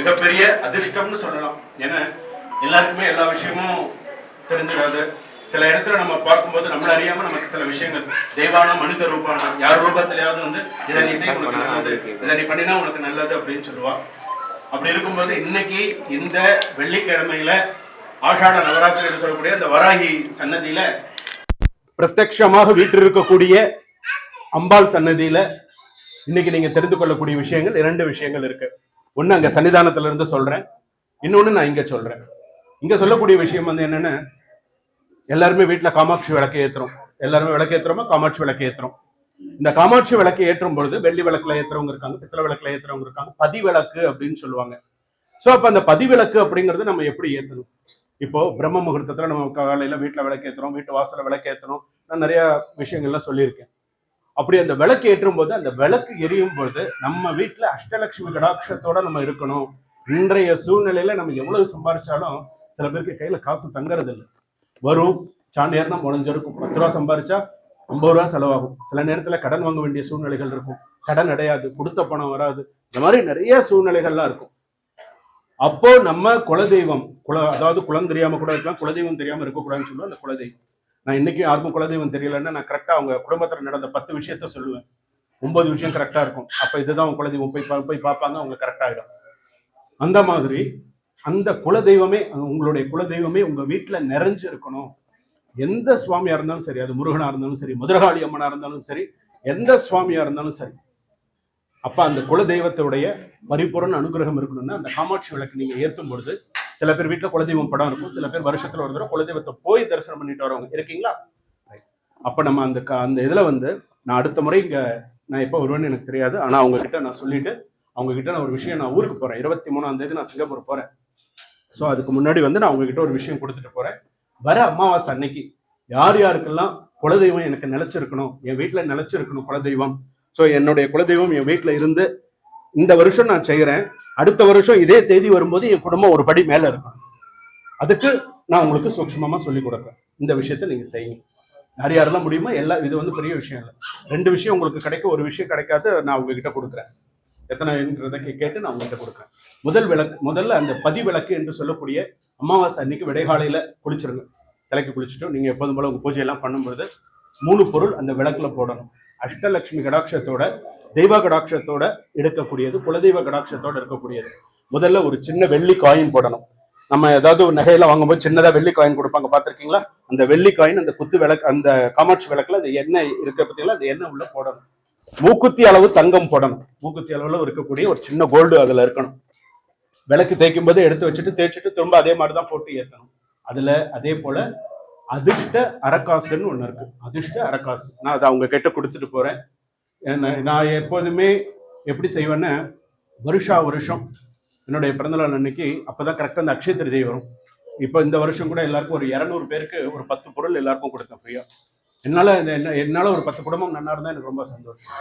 மிகப்பெரிய அதிர்ஷ்டம்னு சொல்லலாம். ஏன்னா எல்லாருக்குமே எல்லா விஷயமும் தெரிஞ்சிடாது. சில இடத்துல நம்ம பார்க்கும்போது நம்மள அறியாம நமக்கு சில விஷயங்கள். தெய்வான மனித ரூபான யார் ரூபத்திலேயாவது வந்து இதை நீ செய்ய உனக்கு நல்லது. இதை நீ பண்ணினா உனக்கு நல்லது அப்படின்னு சொல்லுவா. அப்படி இருக்கும்போது இன்னைக்கு இந்த வெள்ளிக்கிழமையில ஆஷாட நவராத்திரி சொல்லக்கூடிய அந்த வராகி சன்னதியில பிரத்யட்சமாக இருக்கக்கூடிய அம்பாள் சன்னதியில இன்னைக்கு நீங்க தெரிந்து கொள்ளக்கூடிய விஷயங்கள் இரண்டு விஷயங்கள் இருக்கு. ஒன்று அங்க சன்னிதானத்துல இருந்து சொல்றேன். இன்னொன்னு நான் இங்க சொல்றேன். இங்க சொல்லக்கூடிய விஷயம் வந்து என்னன்னா எல்லாருமே வீட்டில் காமாட்சி விளக்கு ஏற்றுறோம் எல்லாருமே விளக்கு ஏற்றுறோமா காமாட்சி விளக்கு ஏத்துறோம். இந்த காமாட்சி விளக்கு ஏற்றும் பொழுது வெள்ளி விளக்குல ஏத்துறவங்க இருக்காங்க பித்தளை விளக்குல ஏற்றுறவங்க இருக்காங்க. பதி விளக்கு அப்படின்னு சொல்லுவாங்க. ஸோ அப்போ அந்த பதி விளக்கு அப்படிங்கறது நம்ம எப்படி ஏற்றணும் இப்போ பிரம்ம முகூர்த்தத்தில் நம்ம காலையில் வீட்டில் விளக்கு ஏற்றுறோம் வீட்டு வாசலில் விளக்கு ஏற்றுறோம் நான் நிறைய விஷயங்கள்லாம் சொல்லியிருக்கேன். அப்படி அந்த விளக்கு ஏற்றும் போது அந்த விளக்கு எரியும் பொழுது நம்ம வீட்டுல அஷ்டலட்சுமி கடாட்சத்தோட நம்ம இருக்கணும். இன்றைய சூழ்நிலையில நம்ம எவ்வளவு சம்பாரிச்சாலும் சில பேருக்கு கையில காசு தங்கறது இல்லை வரும் சாண்டியார்னா முடிஞ்சிருக்கும் பத்து ரூபா சம்பாரிச்சா ஐம்பது ரூபா செலவாகும். சில நேரத்துல கடன் வாங்க வேண்டிய சூழ்நிலைகள் இருக்கும். கடன் அடையாது கொடுத்த பணம் வராது. இந்த மாதிரி நிறைய சூழ்நிலைகள்லாம் இருக்கும். அப்போ நம்ம குலதெய்வம் குல அதாவது குலம் தெரியாம கூட இருக்கலாம் குலதெய்வம் தெரியாம இருக்கக்கூடாதுன்னு சொல்லுவோம் அந்த குலதெய்வம். நான் இன்னைக்கு யாருக்கும் குலதெய்வம் தெரியலன்னா நான் கரெக்டாக அவங்க குடும்பத்தில் நடந்த பத்து விஷயத்த சொல்லுவேன். ஒன்பது விஷயம் கரெக்டாக இருக்கும். அப்போ இதுதான் அவங்க குலதெய்வம். போய் போய் பார்ப்பாங்க அவங்க கரெக்டாகிடும் அந்த மாதிரி அந்த குலதெய்வமே உங்களுடைய குலதெய்வமே உங்கள் வீட்டில் நிறைஞ்சு இருக்கணும். எந்த சுவாமியா இருந்தாலும் சரி அது முருகனா இருந்தாலும் சரி மதுரகாளி அம்மனா இருந்தாலும் சரி எந்த சுவாமியா இருந்தாலும் சரி அப்ப அந்த குலதெய்வத்துடைய பரிபூரண அனுகிரகம் இருக்கணும்னா அந்த காமாட்சி விளக்கு நீங்க ஏற்றும் பொழுது சில பேர் வீட்டில் குலதெய்வம் படம் இருக்கும். சில பேர் வருஷத்துல ஒரு தடவை குலதெய்வத்தை போய் தரிசனம் பண்ணிட்டு வரவங்க இருக்கீங்களா? அப்போ அப்ப நம்ம அந்த அந்த இதுல வந்து நான் அடுத்த முறை இங்க நான் எப்போ வருவேன்னு எனக்கு தெரியாது. ஆனா அவங்க கிட்ட நான் சொல்லிட்டு அவங்க கிட்ட நான் ஒரு விஷயம் நான் ஊருக்கு போறேன். இருபத்தி மூணாம் தேதி நான் சிங்கப்பூர் போறேன். ஸோ அதுக்கு முன்னாடி வந்து நான் உங்ககிட்ட ஒரு விஷயம் கொடுத்துட்டு போறேன். வர அமாவாசை அன்னைக்கு யார் யாருக்கெல்லாம் குலதெய்வம் எனக்கு நிலைச்சிருக்கணும்? என் வீட்டில் நிலைச்சிருக்கணும் குலதெய்வம். ஸோ என்னுடைய குலதெய்வம் என் வீட்டில் இருந்து இந்த வருஷம் நான் செய்கிறேன் அடுத்த வருஷம் இதே தேதி வரும்போது என் குடும்பம் ஒரு படி மேலே இருக்கும். அதுக்கு நான் உங்களுக்கு சூக்ஷ்மமா சொல்லிக் கொடுக்குறேன் இந்த விஷயத்த நீங்கள் செய்யுங்க. யார் முடியுமா முடியுமோ எல்லா இது வந்து பெரிய விஷயம் இல்லை. ரெண்டு விஷயம் உங்களுக்கு கிடைக்கும் ஒரு விஷயம் கிடைக்காது நான் உங்ககிட்ட கொடுக்குறேன். எத்தனைன்றதை கேட்டு நான் உங்ககிட்ட கொடுக்குறேன். முதல் விளக்கு முதல்ல அந்த பதி விளக்கு என்று சொல்லக்கூடிய அமாவாசை அன்னைக்கு விடைகாலையில் குளிச்சிருங்க. தலைக்கு குளிச்சுட்டு நீங்கள் எப்போதும் போல உங்கள் பூஜையெல்லாம் பண்ணும்பொழுது மூணு பொருள் அந்த விளக்கில் போடணும். அஷ்டலட்சுமி கடாட்சத்தோட தெய்வ கடாட்சத்தோட எடுக்கக்கூடியது குலதெய்வ கடாட்சத்தோட இருக்கக்கூடியது. முதல்ல ஒரு சின்ன வெள்ளி காயின் போடணும். நம்ம ஏதாவது ஒரு நகையெல்லாம் வாங்கும்போது சின்னதா வெள்ளி காயின் கொடுப்பாங்க பார்த்திருக்கீங்களா? அந்த வெள்ளி காயின் அந்த குத்து விளக்கு அந்த காமாட்சி விளக்குல அது எண்ணெய் இருக்க பத்தியில அந்த எண்ணெய் உள்ள போடணும். மூக்குத்தி அளவு தங்கம் போடணும். மூக்குத்தி அளவுல இருக்கக்கூடிய ஒரு சின்ன கோல்டு அதுல இருக்கணும். விளக்கு தேய்க்கும் போது எடுத்து வச்சுட்டு தேய்ச்சிட்டு திரும்ப அதே மாதிரி தான் போட்டு ஏத்தணும். அதுல அதே போல அதிர்ஷ்ட அரக்காசுன்னு ஒன்று இருக்கு. அதிர்ஷ்ட அரக்காசு. நான் அதை அவங்க கிட்ட கொடுத்துட்டு போறேன். என்ன- நான் எப்போதுமே எப்படி செய்வேன்னா வருஷா வருஷம் என்னுடைய பிறந்தநாள் அன்னைக்கு அப்பதான் கரெக்டாக அந்த அக்ஷய திருதி வரும். இப்போ இந்த வருஷம் கூட எல்லாருக்கும் ஒரு இரநூறு பேருக்கு ஒரு பத்து பொருள் எல்லாருக்கும் கொடுத்தேன் ஃப்ரீயா என்னால் இந்த- என்ன- என்னால் ஒரு பத்து குடும்பம் நன்னா இருந்தால் எனக்கு ரொம்ப சந்தோஷம்.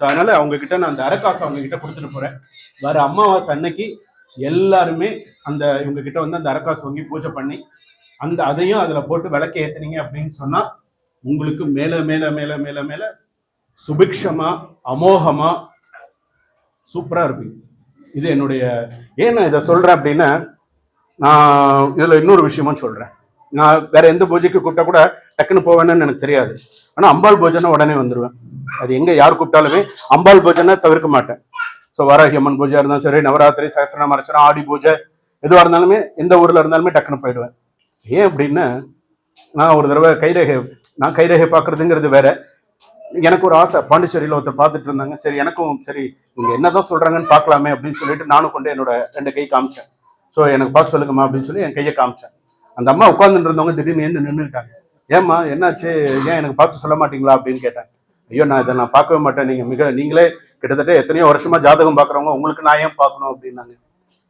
ஸோ அதனால அவங்க கிட்ட நான் அந்த அரக்காசை அவங்க கிட்ட கொடுத்துட்டு போறேன். வேறு அமாவாசை அன்னைக்கு எல்லாருமே அந்த இவங்க கிட்ட வந்து அந்த அரக்காசு வாங்கி பூஜை பண்ணி அந்த அதையும் அதுல போட்டு விளக்கு ஏத்துனீங்க அப்படின்னு சொன்னா உங்களுக்கு மேல மேல மேல மேல மேல சுபிக்ஷமா அமோகமா சூப்பரா இருப்பீங்க இது என்னுடைய ஏன் நான் இதை சொல்றேன் அப்படின்னா நான் இதுல இன்னொரு விஷயமும் சொல்றேன். நான் வேற எந்த பூஜைக்கு கூப்பிட்டா கூட டக்குன்னு போவேன்னு எனக்கு தெரியாது. ஆனா அம்பாள் பூஜைனா உடனே வந்துருவேன். அது எங்க யார் கூப்பிட்டாலுமே அம்பாள் பூஜைன்னா தவிர்க்க மாட்டேன். ஸோ வாராகி அம்மன் பூஜை இருந்தாலும் சரி நவராத்திரி சகசிரநாம அர்ச்சனை ஆடி பூஜை எதுவாக இருந்தாலுமே எந்த ஊர்ல இருந்தாலுமே டக்குன்னு போயிடுவேன். ஏன் அப்படின்னா நான் ஒரு தடவை கைரேகை நான் கைரேகை பார்க்குறதுங்கிறது வேற. எனக்கு ஒரு ஆசை பாண்டிச்சேரியில் ஒருத்தர் பார்த்துட்டு இருந்தாங்க. சரி எனக்கும் சரி இவங்க என்னதான் சொல்கிறாங்கன்னு பார்க்கலாமே அப்படின்னு சொல்லிட்டு நானும் கொண்டு என்னோட ரெண்டு கை காமிச்சேன். ஸோ எனக்கு பார்க்க சொல்லுங்கம்மா அப்படின்னு சொல்லி என் கையை காமிச்சேன். அந்த அம்மா உட்காந்துட்டு இருந்தவங்க திடீர்னு எழுந்து நின்றுட்டாங்க ஏம்மா என்னாச்சு? ஏன் எனக்கு பார்த்து சொல்ல மாட்டீங்களா அப்படின்னு கேட்டேன். ஐயோ நான் இதை நான் பார்க்கவே மாட்டேன். நீங்கள் மிக நீங்களே கிட்டத்தட்ட எத்தனையோ வருஷமா ஜாதகம் பார்க்குறவங்க உங்களுக்கு நான் ஏன் பார்க்கணும் அப்படின்னாங்க.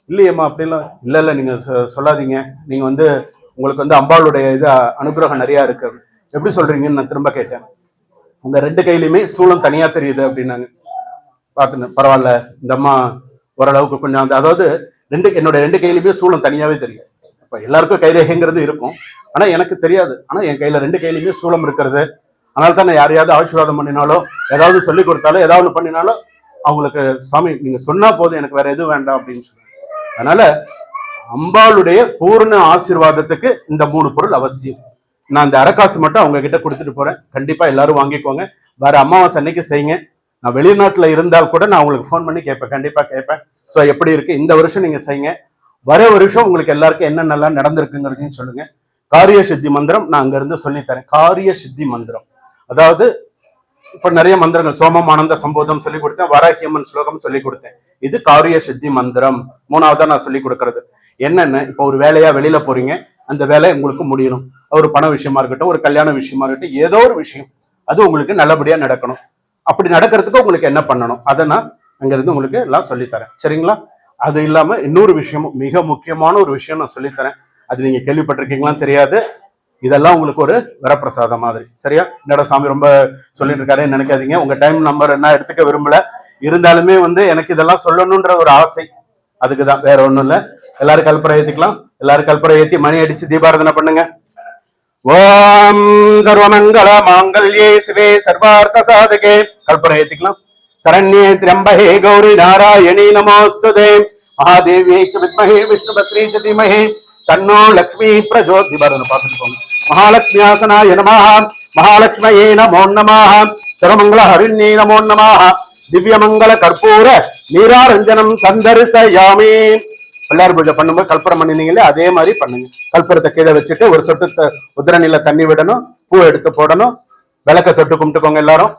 இல்லையேம்மா அப்படிலாம் இல்லை இல்லை நீங்கள் சொ- சொல்லாதீங்க. நீங்கள் வந்து உங்களுக்கு வந்து அம்பாளுடைய இது அனுகிரகம் நிறையா இருக்கு. எப்படி சொல்றீங்கன்னு நான் திரும்ப கேட்டேன். உங்க ரெண்டு கையிலுமே சூளம் தனியா தெரியுது அப்படின்னாங்க. பார்த்து பரவாயில்ல இந்த அம்மா ஓரளவுக்கு கொஞ்சம் அந்த அதாவது ரெண்டு என்னோட ரெண்டு கையிலுமே சூளம் தனியாவே தெரியும். இப்போ எல்லாருக்கும் கைரேகைங்கிறது இருக்கும். ஆனால் எனக்கு தெரியாது. ஆனால் என் கையில் ரெண்டு கையிலையுமே சூளம் இருக்கிறது. அதனால தான் நான் யாரையாவது ஆசீர்வாதம் பண்ணினாலோ ஏதாவது சொல்லி கொடுத்தாலோ ஏதாவது பண்ணினாலோ அவங்களுக்கு சாமி நீங்கள் சொன்னால் போதும் எனக்கு வேற எதுவும் வேண்டாம் அப்படின்னு சொல்லி அதனால அம்பாளுடைய பூர்ண ஆசீர்வாதத்துக்கு இந்த மூணு பொருள் அவசியம். நான் இந்த அரக்காசு மட்டும் அவங்க கிட்ட கொடுத்துட்டு போறேன். கண்டிப்பா எல்லாரும் வாங்கிக்கோங்க. வர அமாவாசை அன்னைக்கு செய்யுங்க. நான் வெளிநாட்டுல இருந்தால் கூட நான் உங்களுக்கு ஃபோன் பண்ணி கேட்பேன். கண்டிப்பா கேட்பேன். ஸோ எப்படி இருக்கு? இந்த வருஷம் நீங்க செய்யுங்க. வர வருஷம் உங்களுக்கு எல்லாருக்கும் என்ன நல்லா நடந்திருக்குங்கிறதையும் சொல்லுங்க. காரிய சித்தி மந்திரம் நான் அங்க இருந்து சொல்லித்தரேன். காரிய சித்தி மந்திரம். அதாவது இப்ப நிறைய மந்திரங்கள் சோமம் ஆனந்த சம்போதம் சொல்லி கொடுத்தேன் வராகியம்மன் ஸ்லோகம் சொல்லி கொடுத்தேன். இது காரிய சித்தி மந்திரம். மூணாவதா நான் சொல்லி கொடுக்கறது. என்னென்ன? இப்போ ஒரு வேலையா வெளியில போறீங்க அந்த வேலை உங்களுக்கு முடியணும். ஒரு பண விஷயமா இருக்கட்டும் ஒரு கல்யாண விஷயமா இருக்கட்டும் ஏதோ ஒரு விஷயம். அது உங்களுக்கு நல்லபடியா நடக்கணும். அப்படி நடக்கிறதுக்கு உங்களுக்கு என்ன பண்ணணும்? அதை நான் அங்கிருந்து உங்களுக்கு எல்லாம் சொல்லித்தரேன். சரிங்களா? அது இல்லாம இன்னொரு விஷயமும் மிக முக்கியமான ஒரு விஷயம் நான் சொல்லித்தரேன். அது நீங்க கேள்விப்பட்டிருக்கீங்களான்னு தெரியாது. இதெல்லாம் உங்களுக்கு ஒரு வரப்பிரசாதம் மாதிரி. சரியா? என்னடா சாமி ரொம்ப சொல்லிட்டு இருக்காரு நினைக்காதீங்க. உங்க டைம் நம்பர் என்ன எடுத்துக்க விரும்பல. இருந்தாலுமே வந்து எனக்கு இதெல்லாம் சொல்லணுன்ற ஒரு ஆசை. அதுக்கு தான் வேற ஒண்ணும் இல்லை. எல்லாரும் கல்பரை ஏத்திக்கலாம். எல்லாரும் கல்பரை ஏத்தி மணி அடிச்சு தீபாராதனை பண்ணுங்க. ஓம் சர்வமங்கல மாங்கல்யே சிவே சர்வார்த்த சாதகே. கல்பனை ஏத்திக்கலாம். சரண்யே திரம்பகே கௌரி நாராயணி நமோஸ்துதே. மகாதேவியை ச வித்மஹே விஷ்ணுபத்ரி சதிமகே தன்னோ லக்ஷ்மி பிரஜோதி பாருங்க பார்த்துட்டு போங்க. மகாலட்சுமி ஆசனாய நமாக மகாலட்சுமயே நமோ நமாக சர்வமங்கள ஹரிணி நமோ நமாக திவ்யமங்கல கற்பூர நீராரஞ்சனம் சந்தரிசயாமே. பிள்ளையார் பூஜை பண்ணும்போது கற்பூரம் பண்ணினீங்களே அதே மாதிரி பண்ணுங்க. கற்பூரத்தை கீழே வச்சுட்டு ஒரு சொட்டு த- உதிரநில தண்ணி விடணும் பூ எடுத்து போடணும். விளக்க தொட்டு கும்பிட்டுக்கோங்க எல்லாரும்.